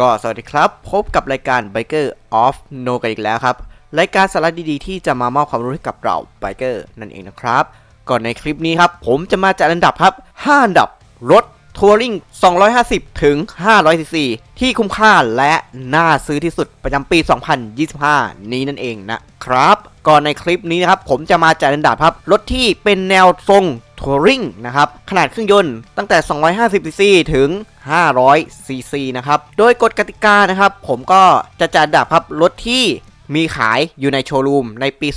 ก็สวัสดีครับ พบกับรายการ Biker of No กันอีกแล้วครับ รายการสาระดีๆ ที่จะมามอบความรู้ให้กับเรา Biker นั่นเองนะครับ ก่อนในคลิปนี้ครับ ผมจะมาจัดอันดับครับ 5 อันดับรถทัวริง250 ถึง 500ซีซีที่คุ้มค่าและน่าซื้อที่สุดประจำปี 2025 นี้นั่นเองนะครับก่อนในคลิปนี้นะครับ ผมจะมาจัดอันดับครับ รถที่เป็นแนวทรงทัวริงนะครับ ขนาดเครื่องยนต์ตั้งแต่ 250ซีซีถึง 500 ซีซีนะครับ โดยกฎกติกานะครับ ผมก็จะจัดดับครับรถที่มีขายอยู่ในโชว์รูมในปี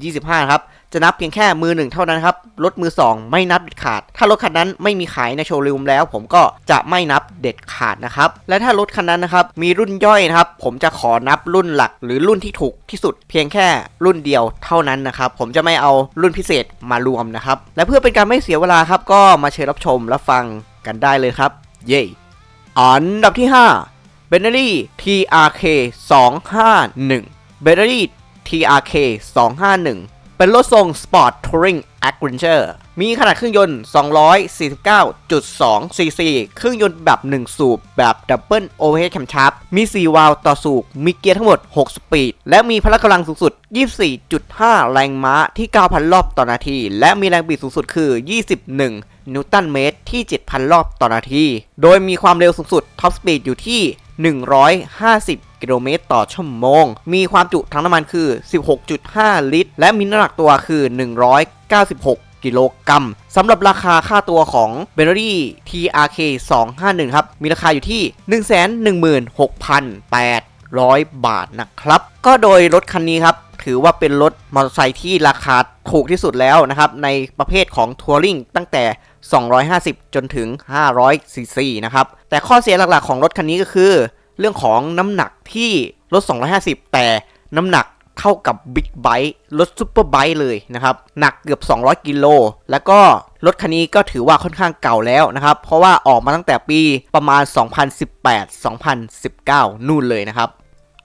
2025 ครับ จะนับเพียงแค่มือหนึ่งเท่านั้นครับ รถมือ 2 ไม่นับเด็ดขาด ถ้ารถคันนั้นไม่มีขายในโชว์รูมแล้ว ผมก็จะไม่นับเด็ดขาดนะครับ และถ้ารถคันนั้นนะครับมีรุ่นย่อยนะครับ ผมจะขอนับรุ่นหลัก หรือรุ่นที่ถูกที่สุด เพียงแค่รุ่นเดียวเท่านั้นนะครับ ผมจะไม่เอารุ่นพิเศษมารวมนะครับ และเพื่อเป็นการไม่เสียเวลาครับ ก็มาเชิญรับชมรับฟังกันได้เลยครับ เย้อันดับที่ 5 b e n n e r y TRK 251 b e n n e r y TRK 251 เป็นรถทรง Sport Touring Adventure มีขนาดเครื่องยนต์ 249.2 cc เครื่องยนต์แบบ 1 สูบ แบบ Double Overhead Camshaft มี 4 วาล์วต่อสูบ มีเกียร์ทั้งหมด 6 สปีด และมีพละกำลังสูงสุด 24.5 แรงม้าที่ 9,000 รอบต่อนาที และมีแรงบิดสูงสุดคือ 21 นิวตันเมตรที่ 7,000 รอบต่อนาที โดยมีความเร็วสูงสุดท็อปสปีดอยู่ที่ 150กิโลเมตรต่อชั่วโมง มีความจุถังน้ำมันคือ 16.5 ลิตร และมีน้ำหนักตัวคือ 196 กิโลกรัมสำหรับราคาค่าตัวของ b e n n e r y TRK 251 ครับ มีราคาอยู่ที่ 116,800 บาทนะครับ ก็โดยรถคันนี้ครับ ถือว่าเป็นรถมอเตอร์ไซค์ที่ราคาถูกที่สุดแล้วนะครับ ในประเภทของทัวริงตั้งแต่ 250 จนถึง 500ซีซีนะครับ แต่ข้อเสียหลักๆของรถคันนี้ก็คือ เรื่องของน้ำหนักที่รถ 250 แต่น้ำหนัก เท่ากับบิ๊กไบค์รถซูเปอร์ไบค์เลยนะครับ หนักเกือบ 200 กิโล แล้วก็รถคันนี้ก็ถือว่าค่อนข้างเก่าแล้วนะครับ เพราะว่าออกมาตั้งแต่ปีประมาณ 2018-2019 นู่นเลยนะครับ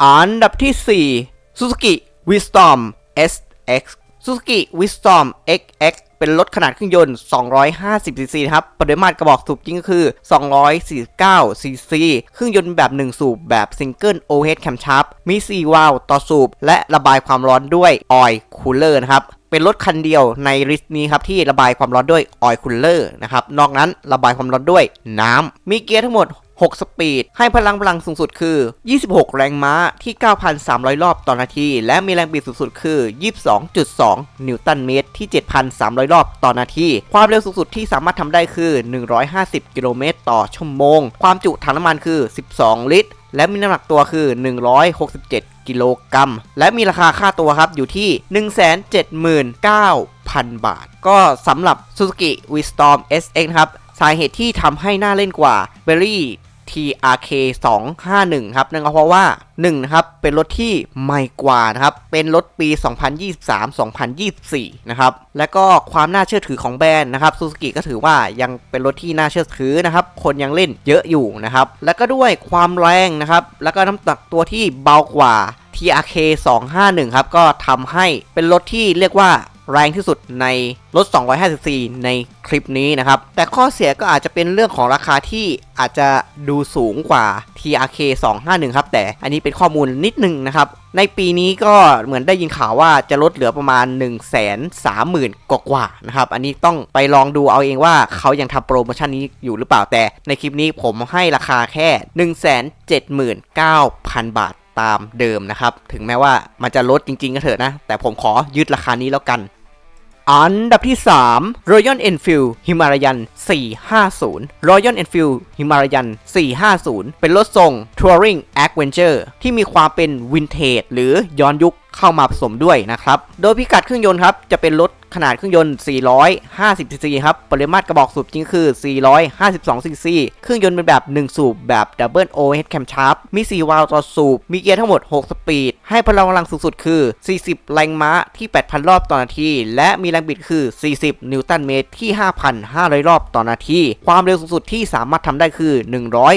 อันดับที่ 4 Suzuki Wisdom SX Suzuki Wisdom XX เป็นรถขนาดเครื่องยนต์ 250 ซีซีครับ ปริมาตรกระบอกสูบจริงก็คือ 249 ซีซี เครื่องยนต์แบบ 1 สูบแบบ Single Overhead Camshaft มี 4 วาล์วต่อสูบ และระบายความร้อนด้วย Oil Cooler นะครับเป็นรถคันเดียวในลิสต์นี้ครับที่ระบายความร้อนด้วย Oil Cooler นะครับ นอกนั้นระบายความร้อนด้วยน้ำมีเกียร์ทั้งหมด 6 สปีด ให้พลังพลังสูงสุดคือ 26 แรงม้าที่ 9,300 รอบต่อนาที และมีแรงบิดสูงสุดคือ 22.2 นิวตันเมตรที่ 7,300 รอบต่อนาที ความเร็วสูงสุดที่สามารถทำได้คือ 150 กิโลเมตรต่อชั่วโมง ความจุถังน้ำมันคือ 12 ลิตร และมีน้ำหนักตัวคือ 167 กิโลกรัม และมีราคาค่าตัวครับอยู่ที่ 179,000 บาท ก็สำหรับ Suzuki Wisdom SX ครับสาเหตุที่ทำให้หน่าเล่นกว่า b e r r y TRK 251ครับนั่นก็เพราะว่า1นะครับเป็นรถที่ใหม่กว่านะครับเป็นรถปี 2023-2024 นะครับและก็ความน่าเชื่อถือของแบรนด์นะครับ Suzuki ก็ถือว่ายังเป็นรถที่น่าเชื่อถือนะครับคนยังเล่นเยอะอยู่นะครับและก็ด้วยความแรงนะครับแล้วก็น้ำหนักตัวที่เบากว่า TRK 251 ครับ ก็ทำให้เป็นรถที่เรียกว่า แรงที่สุดในรถ 250cc ในคลิปนี้นะครับ แต่ข้อเสียก็อาจจะเป็นเรื่องของราคาที่อาจจะดูสูงกว่า TRK 251 ครับ แต่อันนี้เป็นข้อมูลนิดนึงนะครับ ในปีนี้ก็เหมือนได้ยินข่าวว่าจะลดเหลือประมาณ 1 3 0 0 0 0 กว่ากว่านะครับ อันนี้ต้องไปลองดูเอาเองว่าเขายังทำโปรโมชั่นนี้อยู่หรือเปล่า แต่ในคลิปนี้ผมให้ราคาแค่ 179,000 บาทตามเดิมนะครับ ถึงแม้ว่ามันจะลดจริงๆก็เถอะนะ แต่ผมขอยึดราคานี้แล้วกัน อันดับที่ 3 Royal Enfield Himalayan 450 Royal Enfield Himalayan 450 เป็นรถทรง Touring Adventure ที่มีความเป็นวินเทจหรือย้อนยุคเข้ามาผสมด้วยนะครับ โดยพิกัดเครื่องยนต์ครับจะเป็นรถขนาดเครื่องยนต์ 450 ซีซีครับ ปริมาตรกระบอกสูบจริงคือ 452 ซีซี เครื่องยนต์เป็นแบบ 1 สูบแบบ Double Overhead Camshaft มี 4 วาล์วต่อสูบ มีเกียร์ทั้งหมด 6 สปีด ให้พลังกำลังสูงสุดคือ 40 แรงม้าที่ 8,000 รอบต่อนาที และมีแรงบิดคือ 40 นิวตันเมตรที่ 5,500 รอบต่อนาที ความเร็วสูงสุดที่สามารถทำได้คือ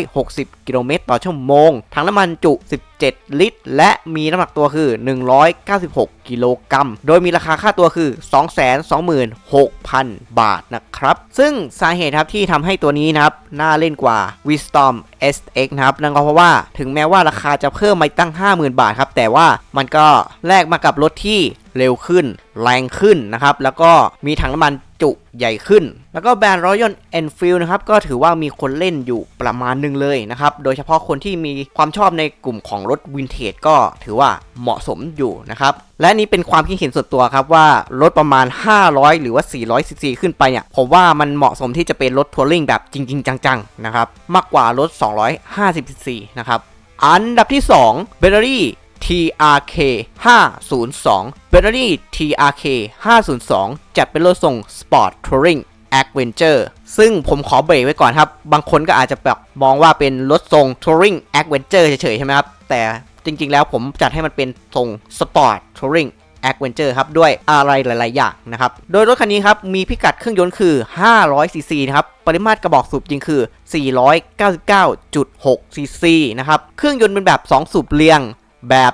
160 กิโลเมตรต่อชั่วโมง ถังน้ำมันจุ17 7 ลิตร และมีน้ำหนักตัวคือ 196กิโลกรัม โดยมีราคาค่าตัวคือ 226,000 บาทนะครับ ซึ่งสาเหตุครับที่ทำให้ตัวนี้นะครับ น่าเล่นกว่า Wisdom SX นะครับ นั่นก็เพราะว่าถึงแม้ว่าราคาจะเพิ่มมาตั้ง 50,000 บาทครับ แต่ว่ามันก็แลกมากับรถที่เร็วขึ้น แรงขึ้นนะครับ แล้วก็มีถังน้ำมันจุใหญ่ขึ้น แล้วก็แบรนด์ Royal Enfield นะครับ ก็ถือว่ามีคนเล่นอยู่ประมาณหนึงเลยนะครับ โดยเฉพาะคนที่มีความชอบในกลุ่มของรถวินเทจก็ถือว่าเหมาะสมอยู่นะครับ และนี่เป็นความคิดเห็นส่วนตัวครับว่า รถประมาณ 500 หรือว่า400ซีซีขึ้นไปเนี่ย ผมว่ามันเหมาะสมที่จะเป็นรถทัวริงแบบจริง ๆ จังๆนะครับมากกว่ารถ 250ซีซีนะครับอันดับที่2แบตเตอรี่ TRK 502แบตเตอรี่ TRK 502 จัดเป็นรถทรง Sport Touring Adventure ซึ่งผมขอเบรกไว้ก่อนครับ บางคนก็อาจจะแบบมองว่าเป็นรถทรง Touring Adventure เฉยๆใช่ไหมครับ แต่ จริงๆ แล้วผมจัดให้มันเป็นทรง Sport Touring Adventure ครับ ด้วยอะไรหลาย ๆ อย่างนะครับ โดยรถคันนี้ครับ มีพิกัดเครื่องยนต์คือ 500ซีซีนะครับ ปริมาตรกระบอกสูบจริงคือ 499.6ซีซีนะครับ เครื่องยนต์เป็นแบบ 2 สูบเรียงแบบ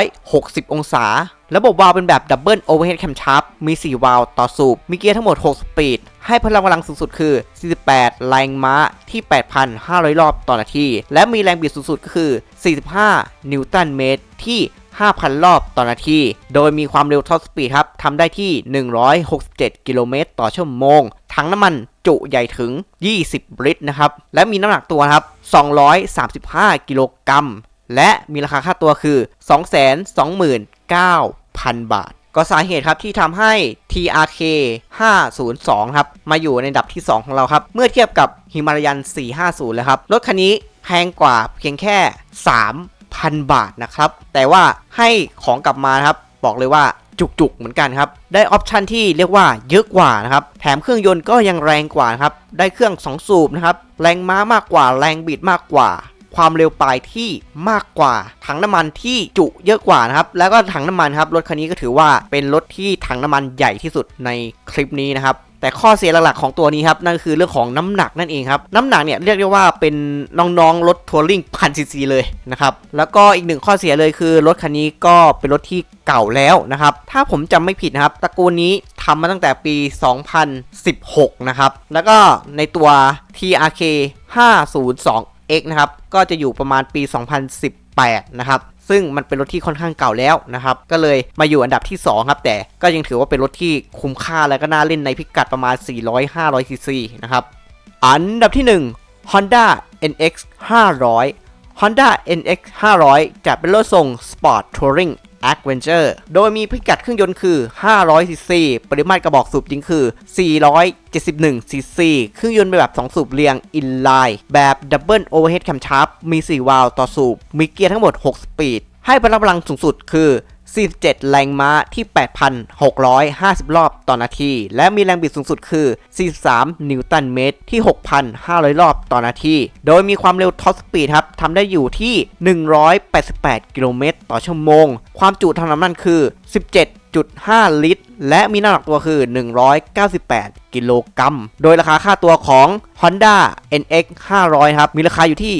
360 องศา ระบบวาล์วเป็นแบบดับเบิลโอเวอร์เฮดแคมชาร์ปมี 4 วาล์วต่อสูบ มีเกียร์ทั้งหมด 6 สปีด ให้พลังกำลังสูงสุดคือ 48 แรงม้าที่ 8,500 รอบต่อนาที และมีแรงบิดสูงสุดก็คือ 45 นิวตันเมตรที่ 5,000 รอบต่อนาที โดยมีความเร็วท็อปสปีดครับทำได้ที่ 167 กิโลเมตรต่อชั่วโมง ถังน้ำมันจุใหญ่ถึง 20 ลิตรนะครับ และมีน้ำหนักตัวครับ 235 กิโลกรัม และมีราคาค่าตัวคือ 229,000 บาท ก็สาเหตุครับที่ทำให้ TRK 502 ครับ มาอยู่ในอันดับที่ 2 ของเราครับ เมื่อเทียบกับฮิมาลายัน 450เลยครับ รถคันนี้แพงกว่าเพียงแค่ 3,000 บาทนะครับ แต่ว่าให้ของกลับมาครับ บอกเลยว่าจุกๆเหมือนกันครับ ได้ออปชันที่เรียกว่าเยอะกว่านะครับ แถมเครื่องยนต์ก็ยังแรงกว่าครับ ได้เครื่อง 2 สูบนะครับ แรงม้ามากกว่า แรงบิดมากกว่า ความเร็วปลายที่มากกว่า ถังน้ำมันที่จุเยอะกว่านะครับ แล้วก็ถังน้ำมันครับ รถคันนี้ก็ถือว่าเป็นรถที่ถังน้ำมันใหญ่ที่สุดในคลิปนี้นะครับแต่ข้อเสียหลักๆของตัวนี้ครับนั่นคือเรื่องของน้ำหนักนั่นเองครับน้ำหนักเนี่ยเรียกได้ว่าเป็นน้องๆรถทัวริงพันซีซีเลยนะครับแล้วก็อีกหนึ่งข้อเสียเลยคือรถคันนี้ก็เป็นรถที่เก่าแล้วนะครับถ้าผมจำไม่ผิดนะครับตระกูลนี้ทำมาตั้งแต่ปี 2016 นะครับแล้วก็ในตัว TRK X นะครับ ก็จะอยู่ประมาณปี 2018 นะครับ ซึ่งมันเป็นรถที่ค่อนข้างเก่าแล้วนะครับ ก็เลยมาอยู่อันดับที่ 2 ครับ แต่ก็ยังถือว่าเป็นรถที่คุ้มค่าและก็น่าเล่นในพิกัดประมาณ 400-500 ซีซีนะครับ อันดับที่ 1 Honda NX 500 Honda NX 500 จะเป็นรถทรง Sport Touring Adventure โดยมีพิกัดเครื่องยนต์คือ 500 ซีซี ปริมาตรกระบอกสูบจริงคือ 471 ซีซี เครื่องยนต์แบบ 2 สูบเรียง inline แบบ Double Overhead Camshaft มี 4 วาล์วต่อสูบ มีเกียร์ทั้งหมด 6 สปีด ให้พลังพลังสูงสุดคือ 47 แรงม้าที่ 8,650 รอบต่อนาที และมีแรงบิดสูงสุดคือ 43 นิวตันเมตรที่ 6,500 รอบต่อนาที โดยมีความเร็วท็อปสปีดครับทำได้อยู่ที่ 188 กิโลเมตรต่อชั่วโมง ความจุทางน้ำมันคือ 17.5 ลิตร และมีน้ำหนักตัวคือ 198 กิโลกรัม โดยราคาค่าตัวของ Honda NX 500 ครับ มีราคาอยู่ที่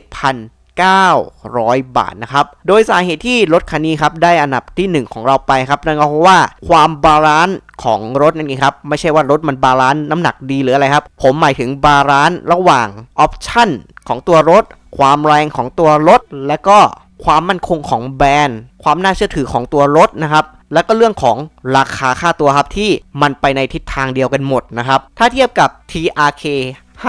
227,000 900 บาทนะครับ โดยสาเหตุที่รถคันนี้ครับได้อันดับที่ 1 ของเราไปครับนั่นก็เพราะว่าความบาลานซ์ของรถนั่นเองครับ ไม่ใช่ว่ารถมันบาลานซ์น้ำหนักดีหรืออะไรครับ ผมหมายถึงบาลานซ์ระหว่างออปชั่นของตัวรถ ความแรงของตัวรถ และก็ความมั่นคงของแบรนด์ ความน่าเชื่อถือของตัวรถนะครับแล้วก็เรื่องของราคาค่าตัวครับที่มันไปในทิศทางเดียวกันหมดนะครับ ถ้าเทียบกับ TRK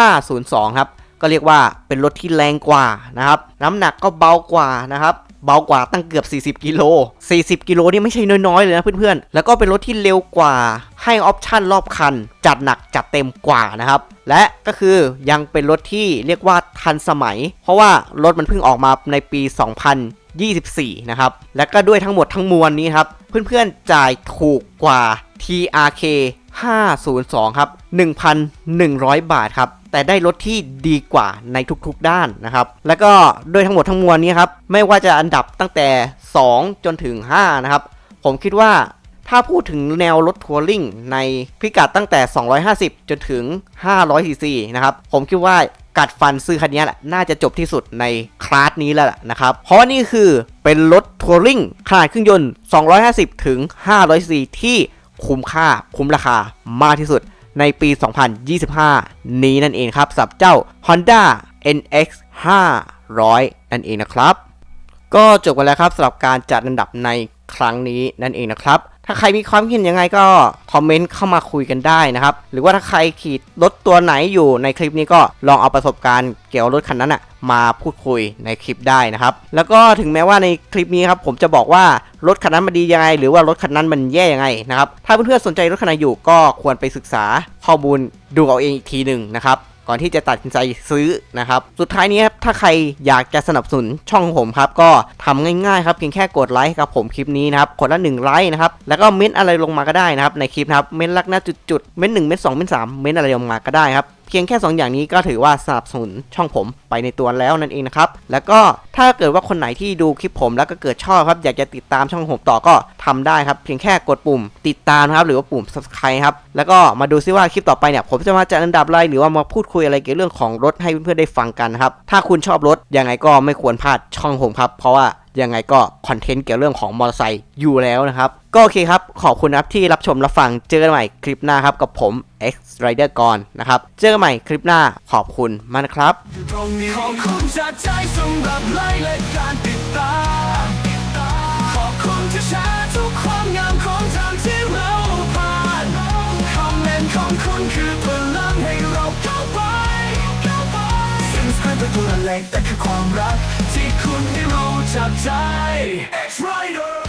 502 ครับ ก็เรียกว่าเป็นรถที่แรงกว่านะครับ น้ำหนักก็เบากว่านะครับเบากว่าตั้งเกือบ 40 กิโล 40 กิโลนี่ไม่ใช่น้อยๆ เลยนะเพื่อนๆ แล้วก็เป็นรถที่เร็วกว่า ให้ออปชั่นรอบคัน จัดหนักจัดเต็มกว่านะครับ และก็คือยังเป็นรถที่เรียกว่าทันสมัย เพราะว่ารถมันเพิ่งออกมาในปี 2024 นะครับ และก็ด้วยทั้งหมดทั้งมวลนี้ครับ เพื่อนๆ จ่ายถูกกว่า TRK 502 ครับ 1,100 บาทครับ แต่ได้รถที่ดีกว่าในทุกๆด้านนะครับ แล้วก็ด้วยทั้งหมดทั้งมวลนี้ครับ ไม่ว่าจะอันดับตั้งแต่ 2 จนถึง 5 นะครับ ผมคิดว่าถ้าพูดถึงแนวรถทัวริงในพิกัดตั้งแต่ 250 จนถึง 500ซีซีนะครับ ผมคิดว่ากัดฟันซื้อคันนี้แหละน่าจะจบที่สุดในคลาสนี้แล้วนะครับ เพราะว่านี่คือเป็นรถทัวริงขนาดเครื่องยนต์ 250 ถึง 500ซีที่คุ้มค่าคุ้มราคามากที่สุด ในปี 2025 นี้นั่นเองครับสำหรับเจ้า Honda NX 500 นั่นเองนะครับ ก็จบกันแล้วครับสำหรับการจัดอันดับในครั้งนี้นั่นเองนะครับ ถ้าใครมีความคิดเห็นยังไงก็คอมเมนต์เข้ามาคุยกันได้นะครับ หรือว่าถ้าใครขี่รถตัวไหนอยู่ในคลิปนี้ก็ลองเอาประสบการณ์เกี่ยวกับรถคันนั้นอะมาพูดคุยในคลิปได้นะครับ แล้วก็ถึงแม้ว่าในคลิปนี้ครับผมจะบอกว่ารถคันนั้นมันดียังไง หรือว่ารถคันนั้นมันแย่ยังไงนะครับ ถ้าเพื่อนๆสนใจรถคันไหนอยู่ก็ควรไปศึกษาข้อมูลดูเอาเองอีกทีหนึ่งนะครับ ก่อนที่จะตัดสินใจซื้อนะครับ สุดท้ายนี้ครับ ถ้าใครอยากจะสนับสนุนช่องผมครับ ก็ทำง่ายๆครับเพียงแค่กดไลค์กับผมคลิปนี้นะครับกดละหนึ่งไลค์นะครับ แล้วก็เม้นอะไรลงมาก็ได้นะครับ ในคลิปนะครับ เม้นลักหน้าจุดๆ เม้นหนึ่งเม้นสองเม้นสามเม้นอะไรลงมาก็ได้ครับ เพียงแค่ 2 อย่างนี้ก็ถือว่าสนับสนุนช่องผมไปในตัวแล้วนั่นเองนะครับแล้วก็ถ้าเกิดว่าคนไหนที่ดูคลิปผมแล้วก็เกิดชอบครับอยากจะติดตามช่องผมต่อก็ทำได้ครับเพียงแค่กดปุ่มติดตามครับหรือว่าปุ่ม subscribe ครับแล้วก็มาดูซิว่าคลิปต่อไปเนี่ยผมจะมาจัดอันดับอะไรหรือว่ามาพูดคุยอะไรเกี่ยวกับเรื่องของรถให้เพื่อนๆได้ฟังกันครับถ้าคุณชอบรถยังไงก็ไม่ควรพลาดช่องผมครับเพราะว่า ยังไงก็คอนเทนต์เกี่ยวเรื่องของมอเตอร์ไซค์อยู่แล้วนะครับ ก็โอเคครับ ขอบคุณครับที่รับชมรับฟังเจอกันใหม่คลิปหน้าครับ กับผม X Rider ก่อนนะครับ เจอกันใหม่คลิปหน้าขอบคุณมากนะครับขอบคุณจากใจสำหรับไลและการติดตามขอบคุณที่แชร์ทุกความงามของทางที่เราผ่านคอมเมนต์ของคุณคือพลังให้เราก้าวไปสิ่งสำคัญเป็นตัวเล็กแต่คือความรักที่คุณให้รู้ จากใจ X Rider